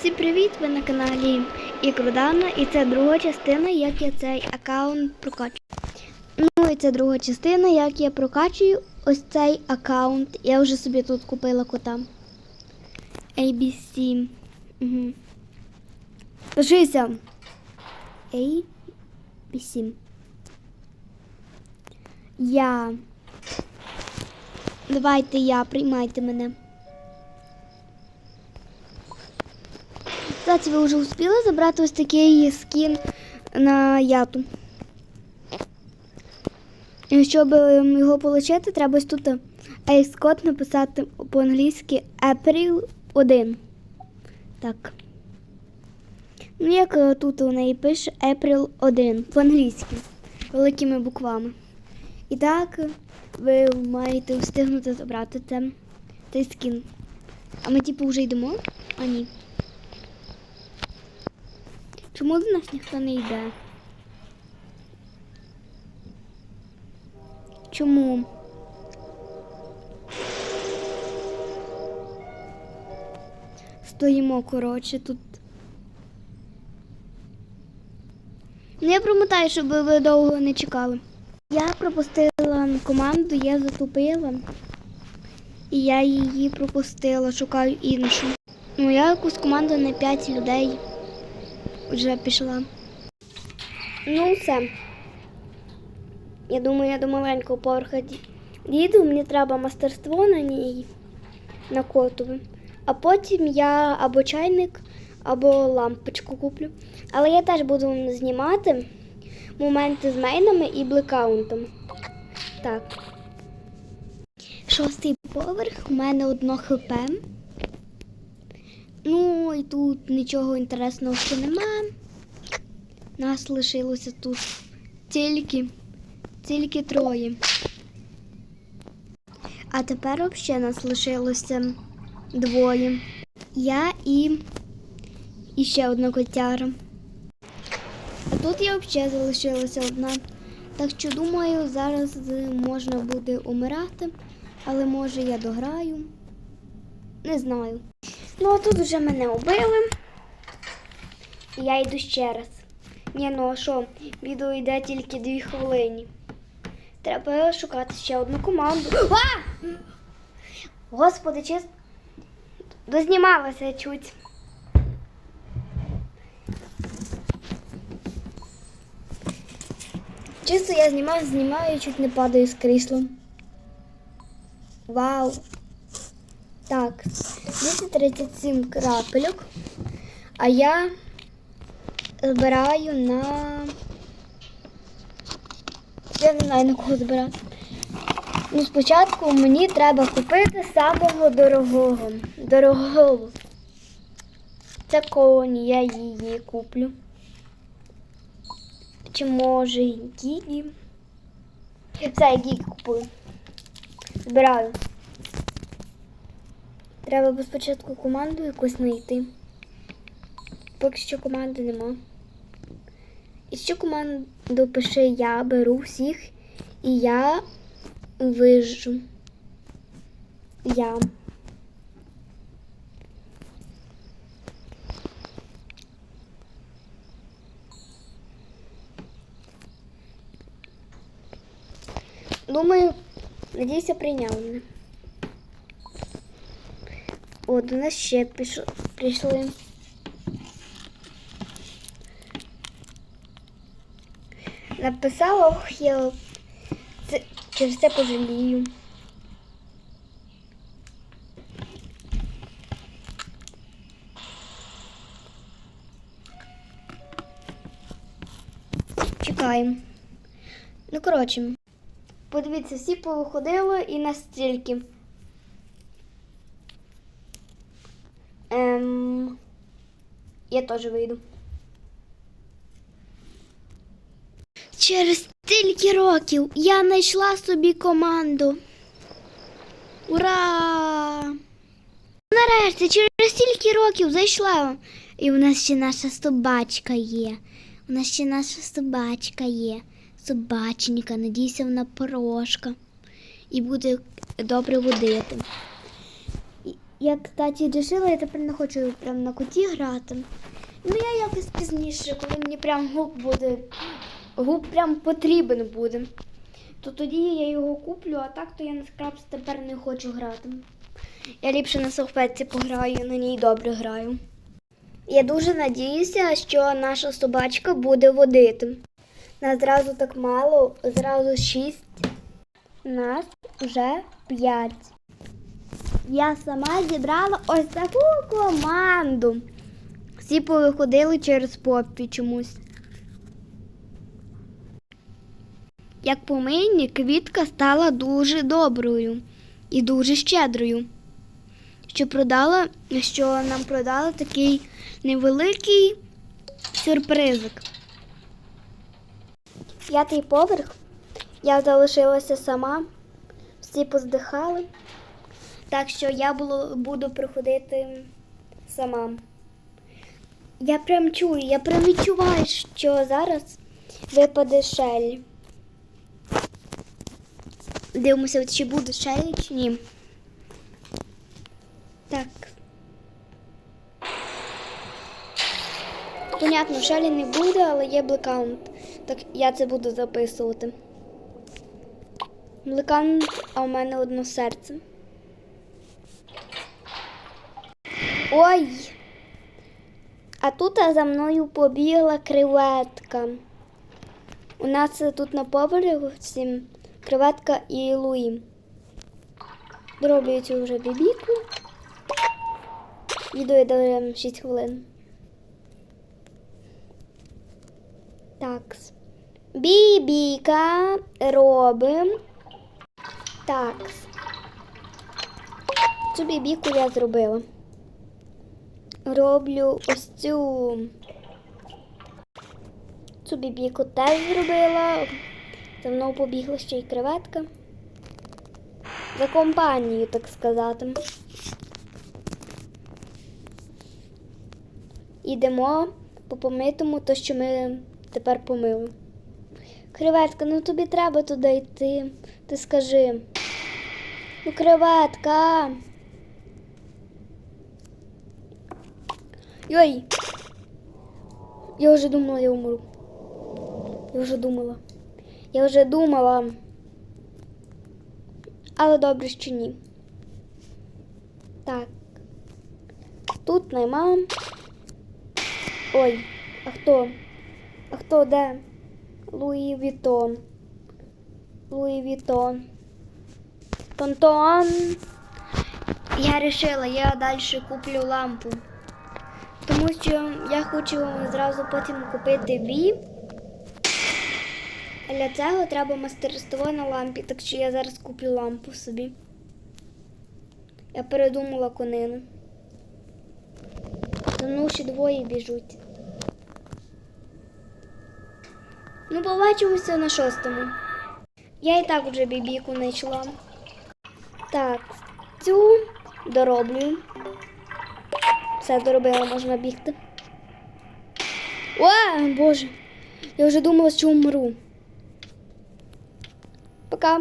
Всім привіт! Ви на каналі Ікродана і це друга частина, як я цей аккаунт прокачую. Ну і це друга частина, як я прокачую ось цей аккаунт. Я вже собі тут купила кота. ABC. Угу. Пишися. ABC. Я. Давайте я, приймайте мене. Кстати, ви вже успіли забрати ось такий скін на яту. І щоб його отримати, треба ось тут Ace-код написати по-англійськи April 1. Так. Ну, як е, тут у неї пише April 1 по-англійськи, великими буквами. І так, е, ви маєте встигнути забрати це, цей скін. А ми, типу, вже йдемо? А ні. Чому до нас ніхто не йде? Чому? Стоїмо, коротше, тут. Ну, я промотаю, щоб ви довго не чекали. Я пропустила команду, я затупила. І я її пропустила, шукаю іншу. Ну, я якусь команду на 5 людей вже пішла. Ну, все. Я думаю, я до маленького поверха ді- дійду, мені треба мастерство на ній, на котові. А потім я або чайник, або лампочку куплю. Але я теж буду знімати моменти з мейнами і блекаунтом. Так. Шостий поверх, у мене одно хп. Ну і тут нічого інтересного ще нема. Нас лишилося тут тільки, тільки троє. А тепер взагалі нас лишилося двоє. Я і, і ще одна котяра. А тут я взагалі залишилася одна. Так що думаю, зараз можна буде умирати, але може я дограю. Не знаю. Ну, а тут вже мене убили. І я йду ще раз. Ні, ну а що, відео йде тільки дві хвилини. Треба шукати ще одну команду. А! Господи, чесно. Дознімалася чуть. Чисто я знімаю, знімаю і чуть не падаю з крісла. Вау! Так, 237 крапельок. А я збираю на. Я не знаю на кого збирати. Ну, спочатку мені треба купити самого дорогого. Дорогого. Це коні, я її куплю. Чи може Гігі? Все, я Гігі купую. Збираю. Треба би спочатку команду якусь знайти. Поки що команди нема. І що команду пише я беру всіх і я вижу. Я. Думаю, надіюся, прийняв мене. О, до нас ще піш... прийшли. Написала, я це, через це пожалію. Чекаємо. Ну, коротше, подивіться, всі повиходили і настільки. Ем, я теж вийду. Через стільки років я знайшла собі команду. Ура! Нарешті, через стільки років зайшла. І у нас ще наша собачка є. У нас ще наша собачка є. Собаченька, надійся вона порошка. І буде добре водити. Я, кстати, рішила, я тепер не хочу прям на коті грати. Ну, я якось пізніше, коли мені прям губ буде. Губ прям потрібен буде. То тоді я його куплю, а так то я на скрабс тепер не хочу грати. Я ліпше на салфетці пограю, на ній добре граю. Я дуже надіюся, що наша собачка буде водити. Нас зразу так мало, зразу шість. Нас вже п'ять. Я сама зібрала ось таку команду. Всі повиходили через поппі чомусь. Як по мені, квітка стала дуже доброю і дуже щедрою. Що продала, що нам продала такий невеликий сюрпризик. П'ятий поверх. Я залишилася сама. Всі поздихали. Так що я буду приходити сама. Я прям чую, я прям відчуваю, що зараз випаде шель. Дивимося, чи буде шелі, чи ні. Так. Понятно, шелі не буде, але є блекаунт. Так я це буду записувати. Блекаунт, а у мене одно серце. Ой! А тут за мною побігла креветка. У нас тут на поверсі креветка і Луї. Дроблю цю вже бібіку. Відео йде 6 хвилин. Так. Бібіка робимо. Так. Цю бібіку я зробила. Роблю ось цю. Цю бібіку теж зробила. За мною побігла ще й креветка. За компанію, так сказати. Ідемо по помитому, то що ми тепер помили. Креветка, ну тобі треба туди йти. Ти скажи. Ну, креветка. Йой. Я вже думала, я умру. Я вже думала. Я вже думала. Але добре, що ні. Так. Тут нема. Ой, а хто? А хто де? Луї Вітон. Луї Вітон. Тонтон. Я вирішила, я далі куплю лампу. Тому що я хочу зразу потім купити Ві. Для цього треба мастерство на лампі, так що я зараз куплю лампу собі. Я передумала конину. За мною ще двоє біжуть. Ну, побачимося на шостому. Я і так вже бібіку знайшла. Так, цю дороблю. Все доробила, можна бігти. О, Боже! Я вже думала, що умру. Пока.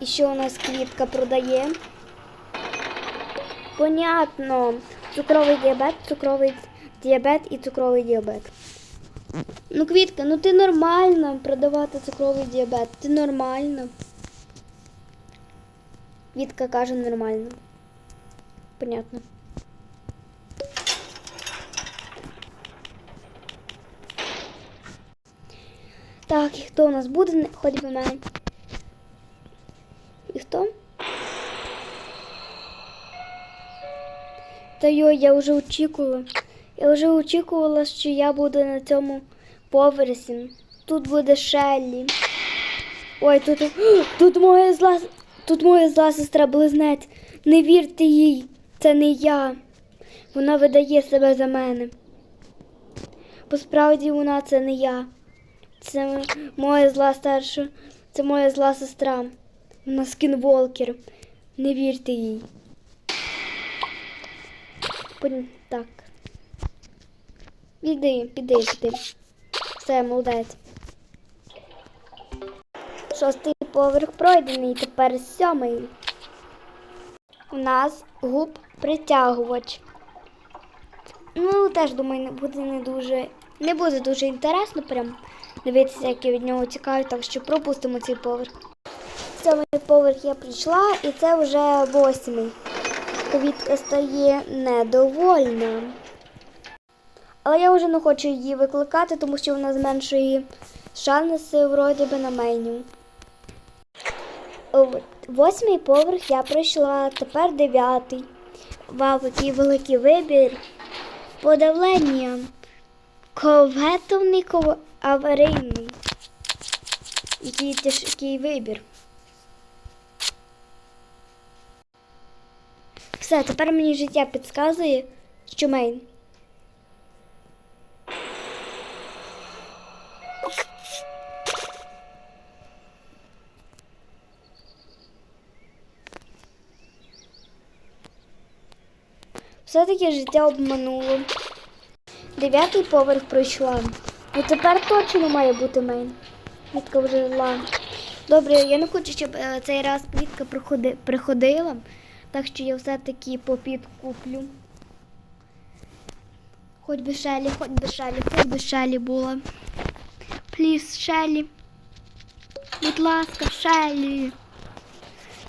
І що у нас квітка продає? Понятно. Цукровий діабет, цукровий діабет і цукровий діабет. Ну, квітка, ну ти нормальна продавати цукровий діабет. Ти нормальна. Квітка каже нормально. Понятно. Так, і хто у нас буде? Ходь по мене. І хто? Та йой, я вже очікувала. Я вже очікувала, що я буду на цьому поверсі. Тут буде Шеллі. Ой, тут, тут моя зла, тут моя зла сестра близнець. Не вірте їй, це не я. Вона видає себе за мене. Бо справді вона це не я. Це моя зла старша, це моя зла сестра. Вона скінволкер. Не вірте їй. Так. Піди, піди, піди. Все, молодець. Шостий поверх пройдений, тепер сьомий. У нас губ притягувач. Ну, теж думаю, не буде не дуже. Не буде дуже інтересно прям дивитися, як я від нього тікаю, так що пропустимо цей поверх. Сьомий поверх я прийшла, і це вже восьмий. Квітка стає недовольна. Але я вже не хочу її викликати, тому що вона зменшує шанси вроді би на меню. Восьмий поверх я пройшла, тепер дев'ятий. Вау, який великий вибір. Подавлення. Коветовний ков... аварійний. Який тяжкий вибір. Все, тепер мені життя підказує, що мейн. Все-таки життя обмануло. Дев'ятий поверх пройшла. Ну тепер точно має бути мейн. Квітка вже зла. Добре, я не хочу, щоб е, цей раз квітка приходи, приходила, так що я все-таки попід куплю. Хоч би Шелі, хоч би Шелі, хоч би Шелі була. Пліс, Шелі. Будь ласка, Шелі.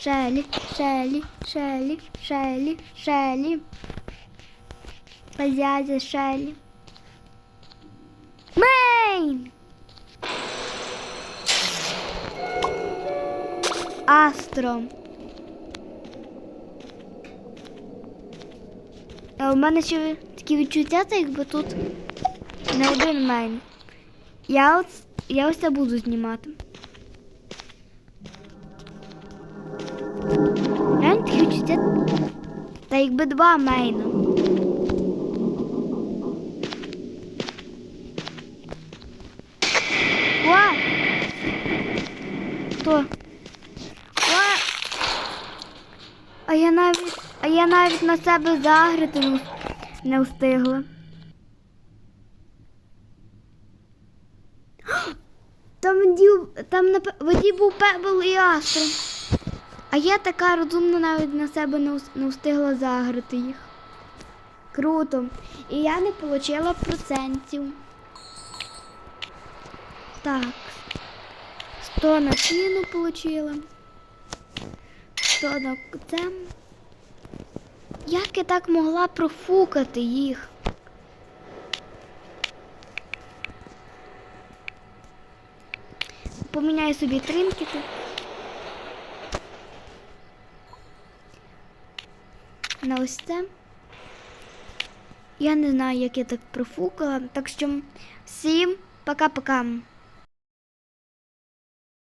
Шелі, Шелі, Шелі, Шелі, Шелі. Дядя Шелі. Мейн! Астро. А у мене ще такі відчуття, це якби тут не один мейн. Я ось, я ось це буду знімати. Реально такі відчуття. Та якби два мейна. Ва! Хто? Ва! А я навіть, а я навіть себе загрити не, встигла. Там, там на воді був пебл і астро. А я така розумна навіть на себе не, встигла загрити їх. Круто. І я не отримала процентів. Так. 100 на шину получила. 100 на це. Як я так могла профукати їх? Поміняю собі тринкети. На ось це. Я не знаю, як я так профукала. Так що всім пока-пока.